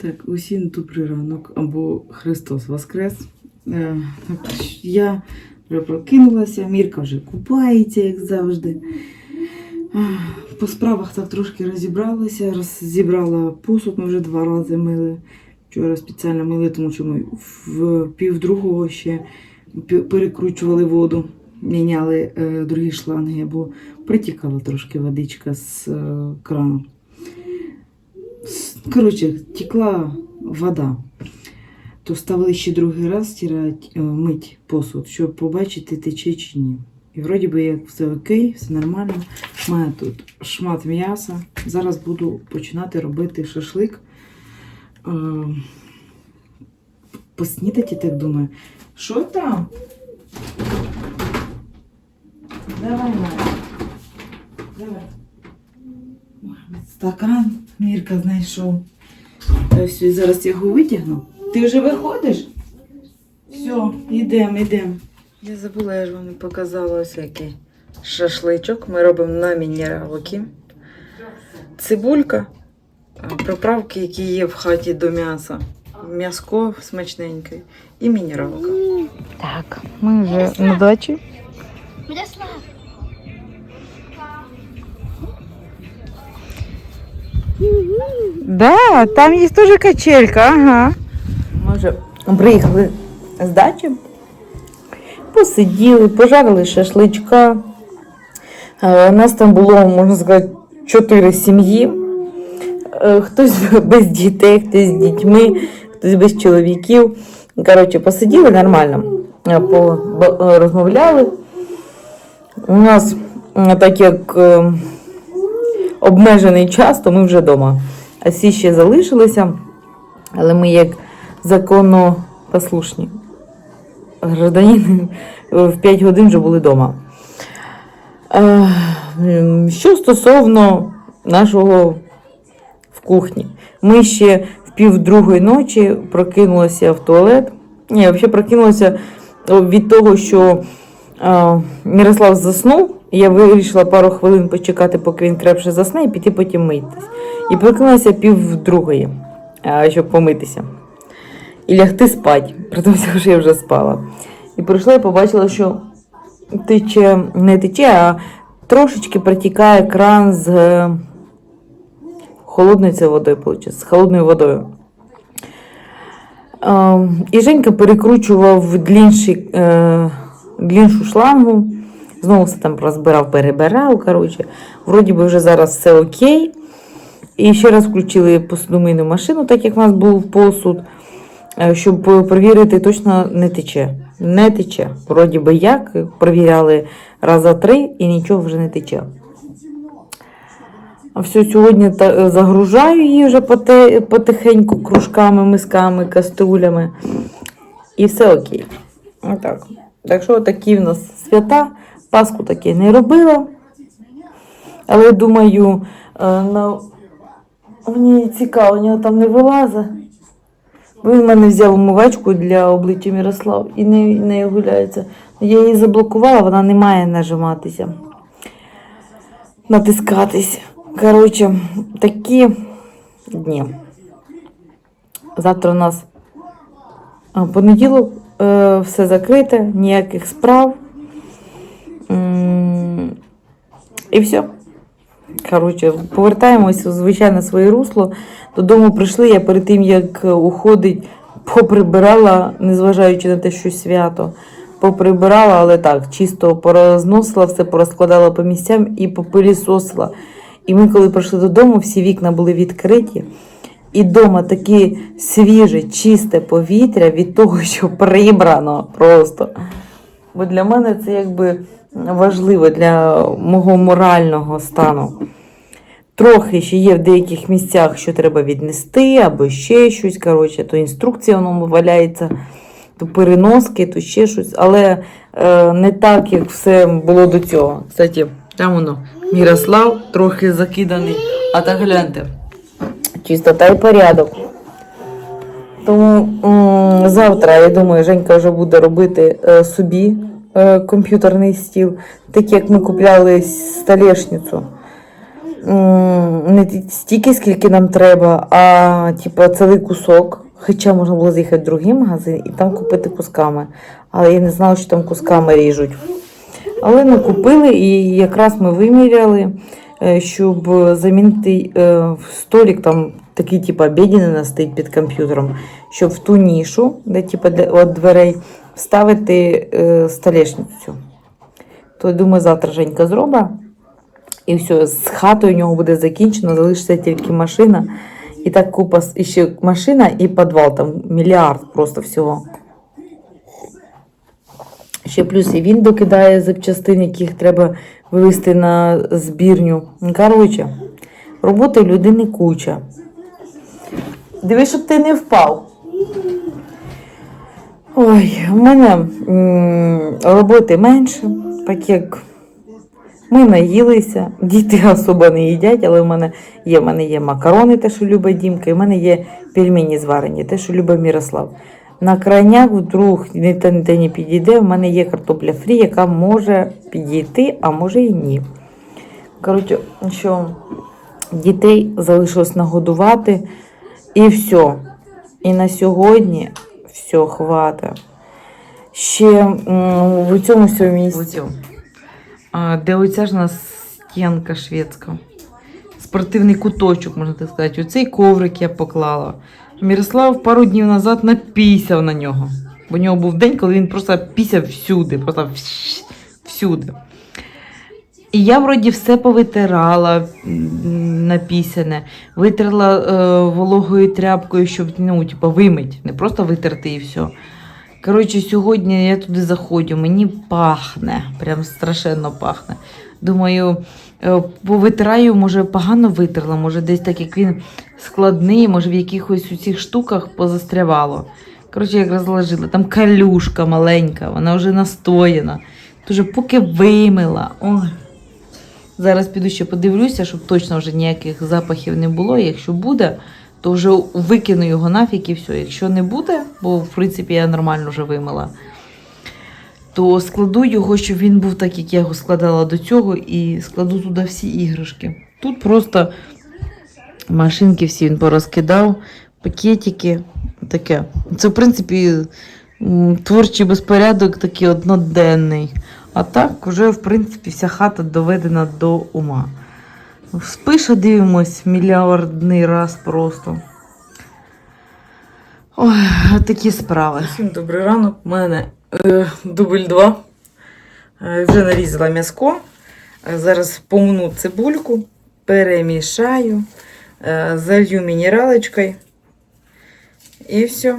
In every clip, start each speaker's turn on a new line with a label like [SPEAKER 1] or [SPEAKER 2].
[SPEAKER 1] Так, усім добрий ранок або Христос Воскрес. Е, так, я вже прокинулася, Мірка вже купається, як завжди. По справах так трошки розібралася, розібрала посуд, ми вже два рази мили. Вчора спеціально мили, тому що ми в півдругого ще перекручували воду, міняли е, другі шланги, бо притікала трошки водичка з е, крану. Коротше, текла вода. То ставили ще другий раз стирати, е, мить посуд, щоб побачити, тече чи ні. І вроді би як все окей, все нормально. Маю тут шмат м'яса. Зараз буду починати робити шашлик. Е, Поснідати, так думаю. Що там? Давай, Маря. Давай. Стакан Мірка знайшов. Ось зараз я його витягну. Ти вже виходиш? Все, йдемо, йдемо. Я забула, я ж вам не показала ось який шашличок. Ми робимо на мінералки. Цибулька, приправки, які є в хаті до м'яса. М'яско смачненьке і мінералка. Так, ми вже на дачі.
[SPEAKER 2] Мирослав,
[SPEAKER 1] Да, там є теж качелька, ага. Ми вже приїхали з дачі, посиділи, пожарили шашличка. Е, У нас там було, можна сказати, чотири сім'ї. Е, Хтось без дітей, хтось з дітьми, хтось без чоловіків. Коротше, посиділи нормально, е, розмовляли. У нас так як обмежений час, то ми вже вдома. А всі ще залишилися, але ми як законопослушні гражданіни в 5 годин вже були вдома. Е, Що стосовно нашого в кухні, ми ще в пів другої ночі прокинулися в туалет. Ні, взагалі прокинулася від того, що е, Мирослав заснув. Я вирішила пару хвилин почекати, поки він крепше засне, і піти потім митись. І прокинулася пів другої, е, щоб помитися. І лягти спати, при тому, що я вже спала. І прийшла і побачила, що тече, не тече, а трошечки протікає кран з е, холодною це водою, виходить, з холодною водою. Е, І Женька перекручував длінший, е, дліншу шлангу. Знову все там розбирав, перебирав. Коротше. Вроді би вже зараз все окей. І ще раз включили посудомийну машину, так як в нас був посуд, е, щоб перевірити, точно не тече. Не тече. Вроді би як, перевіряли раза три і нічого вже не тече. Все, сьогодні загружаю її вже потихеньку кружками, мисками, каструлями. І все окей. Отак. Так що такі в нас свята. Паску таки не робила. Але думаю, е, на... мені цікаво, нього там не вилазить. Бо він в мене взяв умивачку для обличчя Мірослав і не, не гуляється. Я її заблокувала, вона не має нажиматися. Натискатись. Коротше, такі дні. Завтра у нас а, понеділок, е, все закрите, ніяких справ. І все. Коротше, повертаємось у звичайне своє русло. Додому прийшли, я перед тим, як уходить, поприбирала, незважаючи на те, що свято. Поприбирала, але так, чисто порозносила, все порозкладала по місцям і попилісосила. І ми, коли прийшли додому, всі вікна були відкриті. І вдома таке свіже, чисте повітря від того, що прибрано просто. Бо для мене це якби важливо для мого морального стану. Трохи ще є в деяких місцях, що треба віднести, або ще щось. Коротше, то інструкція воно валяється, то переноски, то ще щось. Але е, не так, як все було до цього. Кстати, там воно Мірослав трохи закиданий. А так гляньте. Чистота і порядок. Тому м, завтра, я думаю, Женька вже буде робити е, собі комп'ютерний стіл, так як ми купляли столешницю. не стільки, скільки нам треба, а типу, цілий кусок. Хоча можна було заїхати в другий магазин і там купити кусками. Але я не знала, що там кусками ріжуть. Але ми купили і якраз ми виміряли, е, щоб замінити е, в столик, там такий типу обідінний у стоїть під комп'ютером, щоб в ту нішу, де типу от дверей, вставити е, столешницю. То думаю, завтра Женька зробить. І все, з хатою у нього буде закінчено, залишиться тільки машина. І так купа і ще машина і підвал, там мільярд просто всього. Ще плюс і він докидає запчастин, яких треба вивезти на збірню. Коротше, роботи людини куча. Дивись, щоб ти не впав. Ой, у мене м, роботи менше, так як ми наїлися, діти особо не їдять, але в мене є, в мене є макарони, те, що любить Дімка, і в мене є пельмені зварені, те, що любить Мірослав. На крайняк вдруг ні те, ні те не підійде, в мене є картопля фрі, яка може підійти, а може і ні. Коротше, що дітей залишилось нагодувати, і все. І на сьогодні все, хватить. Ще в цьому всьому місці. Де оця ж у нас стінка шведська. Спортивний куточок, можна так сказати. Оцей коврик я поклала. Мірослав пару днів назад напісяв на нього. Бо у нього був день, коли він просто пісяв всюди, просто всюди. І я вроді все повитирала напісяне, витерла е, вологою тряпкою, щоб ну, типу, вимить, не просто витерти і все. Коротше, сьогодні я туди заходжу, мені пахне, прям страшенно пахне. Думаю, е, повитираю, може, погано витерла, може, десь так як він складний, може в якихось у цих штуках позастрявало. Коротше, як розложила, там калюшка маленька, вона вже настояна. Тож поки вимила. Ой. Зараз піду ще подивлюся, щоб точно вже ніяких запахів не було. Якщо буде, то вже викину його нафіг і все. Якщо не буде, бо в принципі я нормально вже вимила, то складу його, щоб він був так, як я його складала до цього, і складу туди всі іграшки. Тут просто машинки всі він порозкидав, пакетики, таке. Це, в принципі, творчий безпорядок такий одноденний. А так, вже, в принципі, вся хата доведена до ума. Спиша дивимось мільярдний раз просто. Ой, такі справи. Всім добрий ранок. У мене е, дубль 2. Е, вже нарізала м'яско. Е, зараз помну цибульку, перемішаю, е, залью мінералочкою. І все.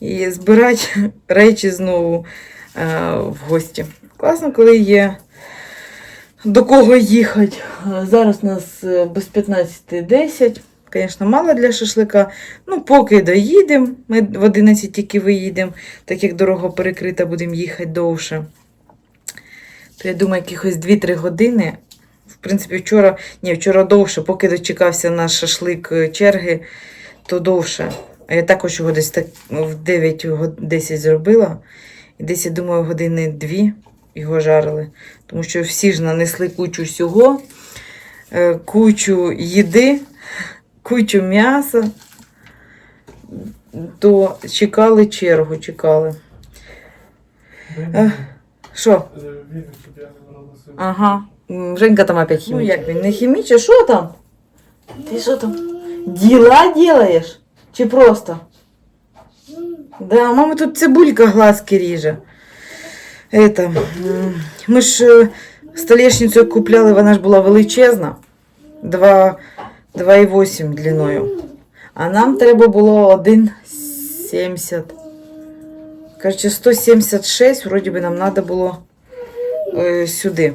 [SPEAKER 1] І збирати речі знову в гості. Класно, коли є до кого їхати. Е, Зараз у нас е, без 15.10. Звісно, мало для шашлика. Ну, поки доїдемо. Ми в 11 тільки виїдемо, так як дорога перекрита, будемо їхати довше. То я думаю, якихось 2-3 години. В принципі, вчора, ні, вчора довше, поки дочекався на шашлик е, черги, то довше. А я також його десь так в 9-10 зробила. І десь, я думаю, години дві його жарили. Тому що всі ж нанесли кучу всього, е, кучу їди, кучу м'яса. То чекали чергу, чекали. Е, Що? Ага. Женька там опять хімічить. Ну як він, не хімічить? Що там? Ти що там? Діла делаєш? Чи просто? Да, мама тут цибулька глазки ріже. Это, ми ж е, столешницю купляли, вона ж була величезна. 2,8 длиною. А нам треба було 1,70. Короче, 176, вроді би нам треба було е, сюди.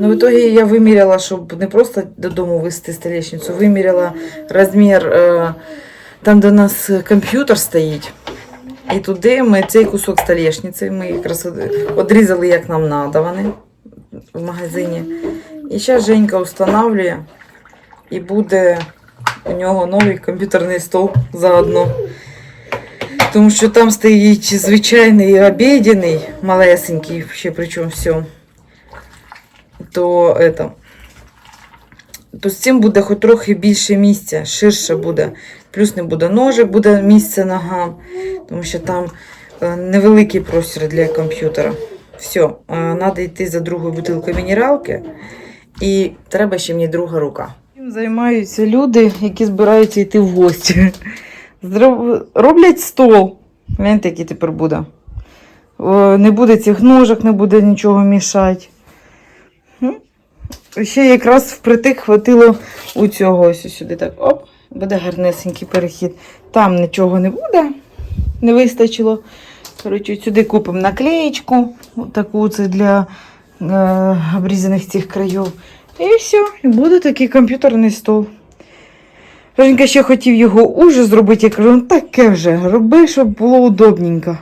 [SPEAKER 1] Ну, в итоге я виміряла, щоб не просто додому вести столешницю, виміряла розмір е, там, де у нас комп'ютер стоїть. І туди ми цей кусок столешниці, ми якраз од- одрізали, як нам треба вони в магазині. І зараз Женька встановлює, і буде у нього новий комп'ютерний стол заодно. Тому що там стоїть звичайний обідяний, малесенький, ще причому все. То это, то з цим буде хоч трохи більше місця, ширше буде. Плюс не буде ножик, буде місце ногам, тому що там е, невеликий простір для комп'ютера. Все, треба йти за другою бутилкою мінералки, і треба ще мені друга рука. Цим займаються люди, які збираються йти в гості. Роблять стол. Гляньте, який тепер буде. Не буде цих ножок, не буде нічого мішати. Ще якраз впритик хватило у цього ось сюди. Так, оп, буде гарнесенький перехід. Там нічого не буде, не вистачило. Коротше, сюди купимо наклеєчку, таку це для е, обрізаних цих країв. І все, і буде такий комп'ютерний стол. Женька ще хотів його уже зробити. Я кажу, ну таке вже, роби, щоб було удобненько.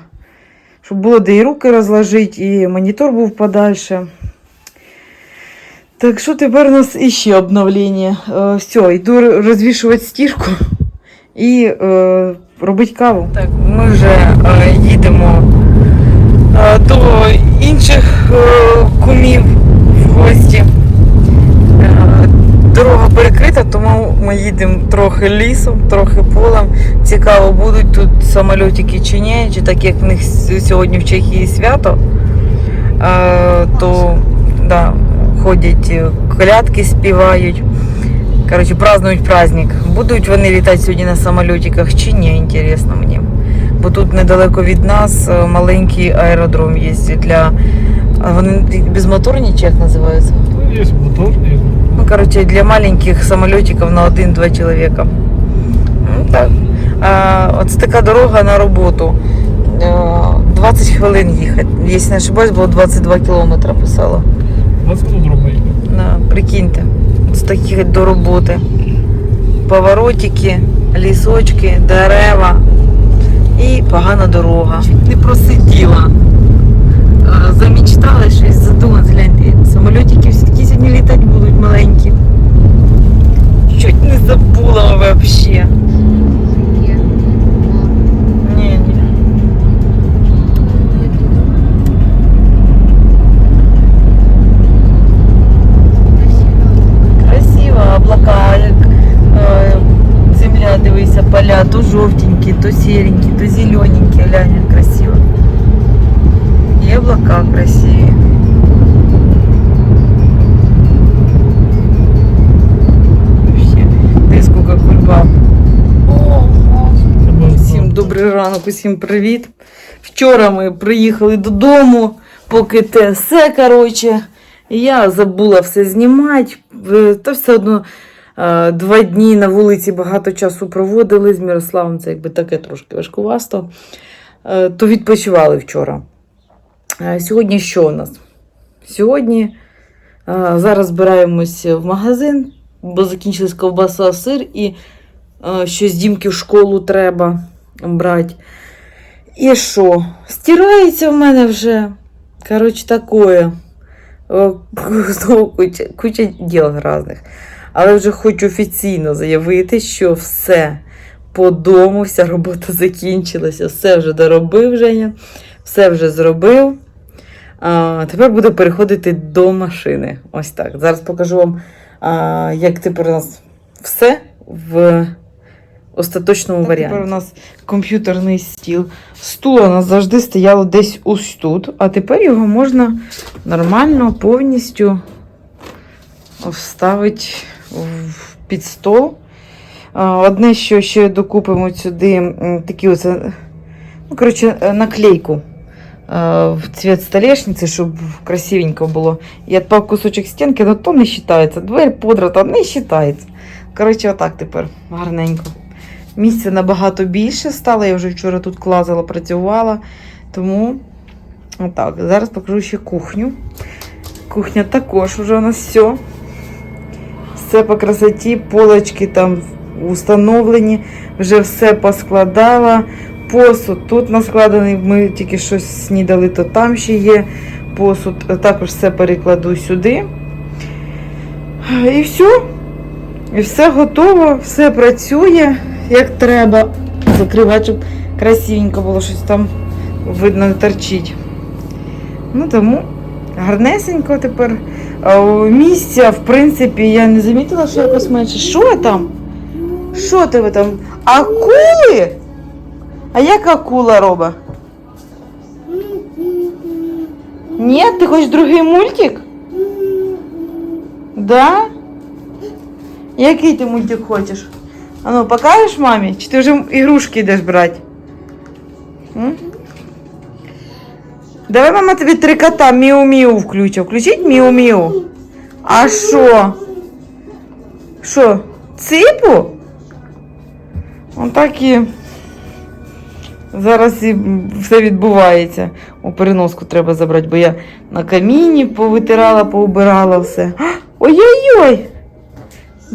[SPEAKER 1] Щоб було де і руки розложити, і монітор був подальше. Так що тепер у нас іще обновлення. Е, все, йду розвішувати стіжку і е, робити каву. Так, ми вже е, їдемо до інших кумів в гості. Дорога перекрита, тому ми їдемо трохи лісом, трохи полем. Цікаво, будуть тут самольотики чи ні, чи так як в них сьогодні в Чехії свято, то да, ходять, е, колядки співають. Коротше, празднують праздник. Будуть вони літати сьогодні на самольотиках чи ні, інтересно мені. Бо тут недалеко від нас е, маленький аеродром є для. а Вони безмоторні чи як називаються?
[SPEAKER 2] Ну, есть моторные.
[SPEAKER 1] Ну, короче, для маленьких самолетиков на один-два человека. Ну, так. А, от така дорога на роботу. Е, 20 хвилин їхати. Якщо не ошибаюсь, було 22 кілометри писало.
[SPEAKER 2] 20 минут дорога идет.
[SPEAKER 1] На, прикиньте. З таких до роботи. Поворотики, лісочки, дерева і погана дорога. Не просиділа. Е, Замічтала щось, задумалась, гляньте, самолітики все-таки сьогодні літати будуть маленькі. Чуть не забула вообще. Поля, то жовтенькі, то сіренькі, то зелененькі, глянь, красиво. І облака красиві. Вообще, десь сколько кульбаб. Всім добрий ранок, усім привіт. Вчора ми приїхали додому, поки те все, коротше. Я забула все знімати. В- Та все одно е, два дні на вулиці багато часу проводили з Мирославом, це якби таке трошки важкувасто. Е, То відпочивали вчора. Е, Сьогодні що у нас? Сьогодні е, зараз збираємось в магазин, бо закінчилась ковбаса, сир і е, щось дімки в школу треба брати. І що? Стирається в мене вже. Коротше, такое. Знову куча, куча діл різних. Але вже хочу офіційно заявити, що все по дому, вся робота закінчилася, все вже доробив Женя, все вже зробив. А, тепер буду переходити до машини. Ось так. Зараз покажу вам, а, як тепер у нас все в остаточному варіанті. Тепер у нас комп'ютерний стіл. Стул у нас завжди стояло десь ось тут, а тепер його можна нормально повністю вставити під стол. Одне, що ще докупимо сюди такі ось, е, ну, коротше, е, наклейку е, в цвет столешниці, щоб красивенько було. І відпав кусочок стінки, але то не вважається. Дверь подрата не вважається. Коротше, отак тепер гарненько. Місця набагато більше стало. Я вже вчора тут клазила, працювала. Тому отак. Зараз покажу ще кухню. Кухня також вже у нас все. Все по красоті, полочки там установлені, вже все поскладала. Посуд тут наскладений, ми тільки щось снідали, то там ще є посуд. Також все перекладу сюди. І все. І все готово, все працює як треба. Закривати, щоб красивенько було щось там видно торчить. Ну тому гарнесенько тепер Місця, в принципі, я не замітила, що якось менше. Що там? Що тебе там? Акули? А як акула робить? Ні, ти хочеш другий мультик? Да? Який ти мультик хочеш? А ну, покажеш мамі? Чи ти вже ігрушки йдеш брати? М? Давай мама тобі три кота Міу-Міу включить. Включить Міу-Міу? А що? Що? Ципу? Отак і зараз і все відбувається. У переноску треба забрати, бо я на каміні повитирала, поубирала все. Ой-ой-ой!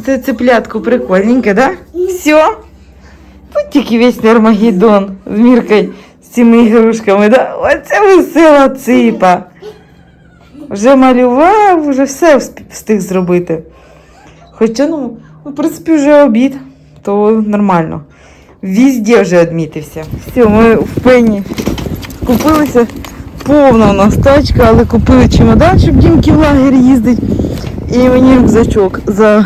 [SPEAKER 1] Це цеплятко прикольненьке, да? Все? Тут тільки весь Армагеддон з Міркою, цими ігрушками, да? Оце весела ципа. Вже малював, вже все встиг зробити. Хоча, ну, в принципі, вже обід, то нормально. Везде вже відмітився. Все, ми в пені купилися. Повна у нас тачка, але купили чемодан, щоб Дімки в лагер їздить. І мені рюкзачок за,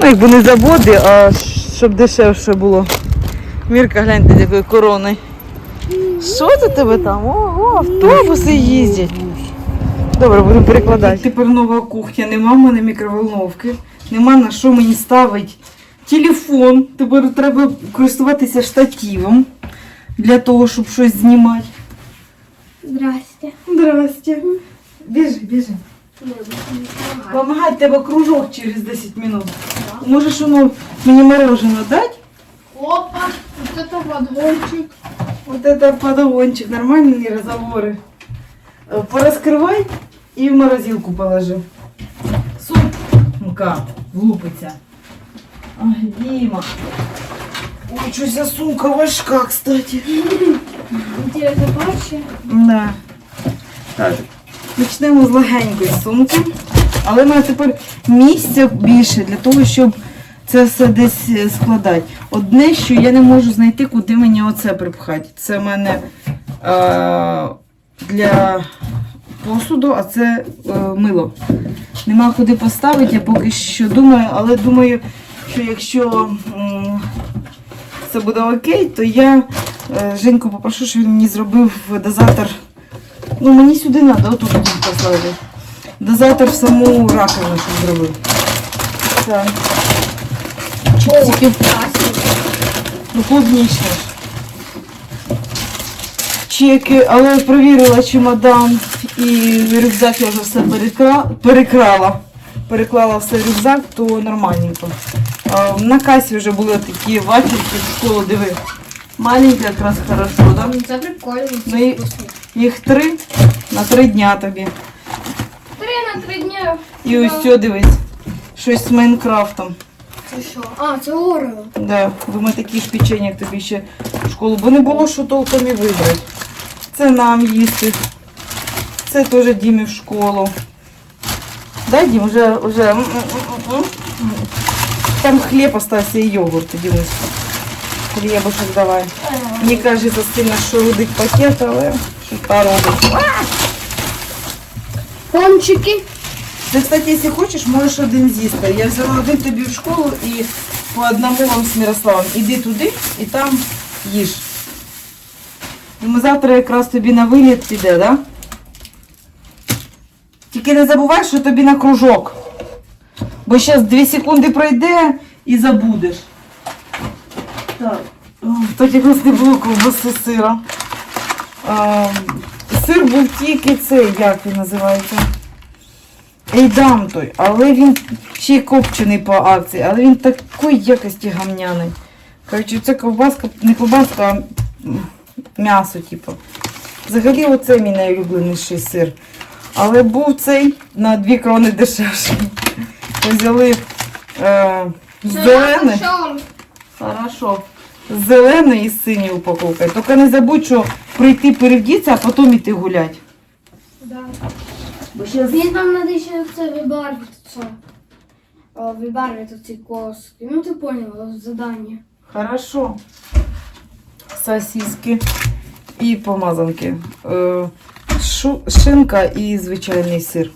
[SPEAKER 1] ну якби не за води, а щоб дешевше було. Мірка, гляньте, з короною. Що це тебе там? Ого, автобуси їздять. Добре, буду перекладати. Тепер нова кухня, нема в мене мікроволновки, нема на що мені ставити телефон. Тепер треба користуватися штативом для того, щоб щось знімати.
[SPEAKER 3] Здрасте.
[SPEAKER 1] Здрасте. Біжи, біжи. Помагать тебе кружок через 10 минут. Можеш воно мені мороженое дати?
[SPEAKER 3] Опа, вот это подгончик.
[SPEAKER 1] Вот это подогончик, нормальные разговоры. Э, Пораскрывай и в морозилку положи. Сумка лупиться. Ай, Дима. Ой, что за сумка важка, кстати.
[SPEAKER 3] Интересно, проще.
[SPEAKER 1] Да. Так. Почнемо з легенької сумки. Але в мене тепер місця більше для того, щоб це все десь е, складати. Одне, що я не можу знайти, куди мені оце припхати. Це в мене е, для посуду, а це е, мило. Нема куди поставити, я поки що думаю, але думаю, що якщо м, це буде окей, то я е, Женьку попрошу, щоб він мені зробив дозатор. Ну, мені сюди треба, отут поставити. Дозатор в саму раковину, зробив. Так. Ну, клубнічне ж. Чеки, але я провірила чемодан і рюкзак я вже все перекра... перекрала. Переклала все в рюкзак, то нормальненько. А, на касі вже були такі вафельки в школу, диви. Маленькі якраз хорошо, да?
[SPEAKER 3] Це прикольно,
[SPEAKER 1] Ну Їх три на три дня тобі.
[SPEAKER 3] Три на три дня.
[SPEAKER 1] І ось цього дивись. Щось з Майнкрафтом.
[SPEAKER 3] Це що? А, це Орео.
[SPEAKER 1] Да, думаю, такі ж печення, як тобі ще в школу, бо не було що толком і вибрати. Це нам їсти. Це теж Дімі в школу. Да, Дім, вже, вже. Там хліб остався і йогурт, Дімусь. Хлібушек давай. Мені кажеться сильно, що родить пакет, але що та робить.
[SPEAKER 3] Пончики.
[SPEAKER 1] Ти, кстати, якщо хочеш, можеш один з'їсти. Я взяла один тобі в школу і по одному вам з Мирославом. Іди туди і там їж. Ми завтра якраз тобі на виліт піде, да? Тільки не забувай, що тобі на кружок. Бо зараз 2 секунди пройде і забудеш. Так. Так якраз не було ковбаси сира. А, сир був тільки цей, як він називається. Ейдам той, але він ще й копчений по акції, але він такої якості гамняний. Коротше, це ковбаска, не ковбаска, а м'ясо, типу. Взагалі, оце мій найулюбленіший сир. Але був цей на 2 крони дешевший. Взяли е, зелений. Хорошо. Зелений і синій упаковкою. Тільки не забудь, що прийти перевдіться, а потім іти гуляти.
[SPEAKER 3] Да.
[SPEAKER 1] Бо ще
[SPEAKER 3] Мені там треба ще це вибарвити це. О, Вибарвити ці коски. Ну ти поняла, задання.
[SPEAKER 1] Хорошо. Сосиски і помазанки. Е, шу- шинка і звичайний сир.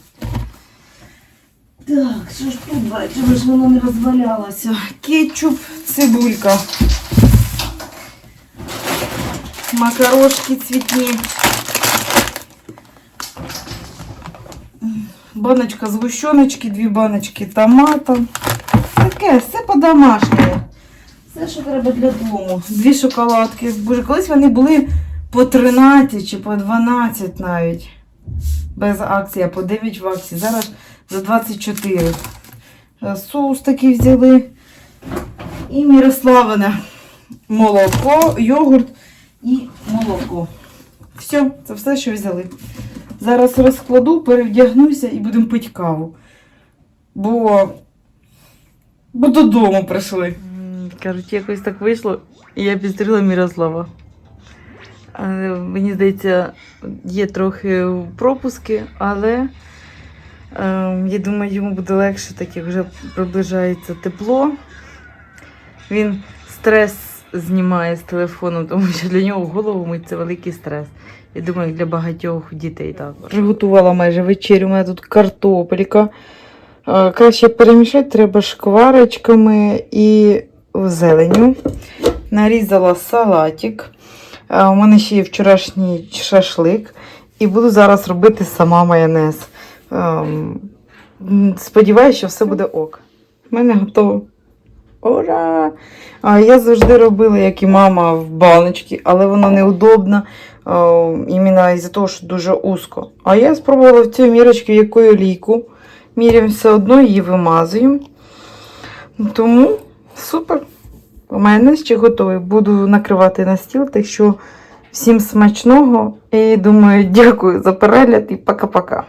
[SPEAKER 1] Так, що ж тут бачимо, ж воно не розвалялося. Кетчуп, цибулька. Макарошки цвітні. Баночка згущеночки, дві баночки томата. Таке, все по-домашньому. Все, що треба для дому. Дві шоколадки. Боже, колись вони були по 13 чи по 12 навіть. Без акції, а по 9 в акції. Зараз за 24. Е, Соус такий взяли. І Мірославине молоко, йогурт і молоко. Все, це все, що взяли. Зараз розкладу, перевдягнуся і будемо пити каву. Бо, бо додому прийшли. Кажуть, якось так вийшло, і я підстріла Мірослава. Мені здається, є трохи пропуски, але е, я думаю, йому буде легше, так як вже приближається тепло. Він стрес знімає з телефону, тому що для нього голову мить це великий стрес. Я думаю, для багатьох дітей також. Приготувала майже вечерю. У мене тут картопелька. Е, Краще перемішати треба шкварочками і зеленю. Нарізала салатик. Е, У мене ще є вчорашній шашлик. І буду зараз робити сама майонез. Ем, Сподіваюся, що все буде ок. У мене готово. Ура! А я завжди робила, як і мама, в баночці, але воно неудобно. Іменно із-за того, що дуже узко. А я спробувала в цій мірочці якою олійку. Міряємо все одно її вимазуємо. Тому супер. Мене ще готовий. Буду накривати на стіл, так що всім смачного і думаю, дякую за перегляд і пока-пока.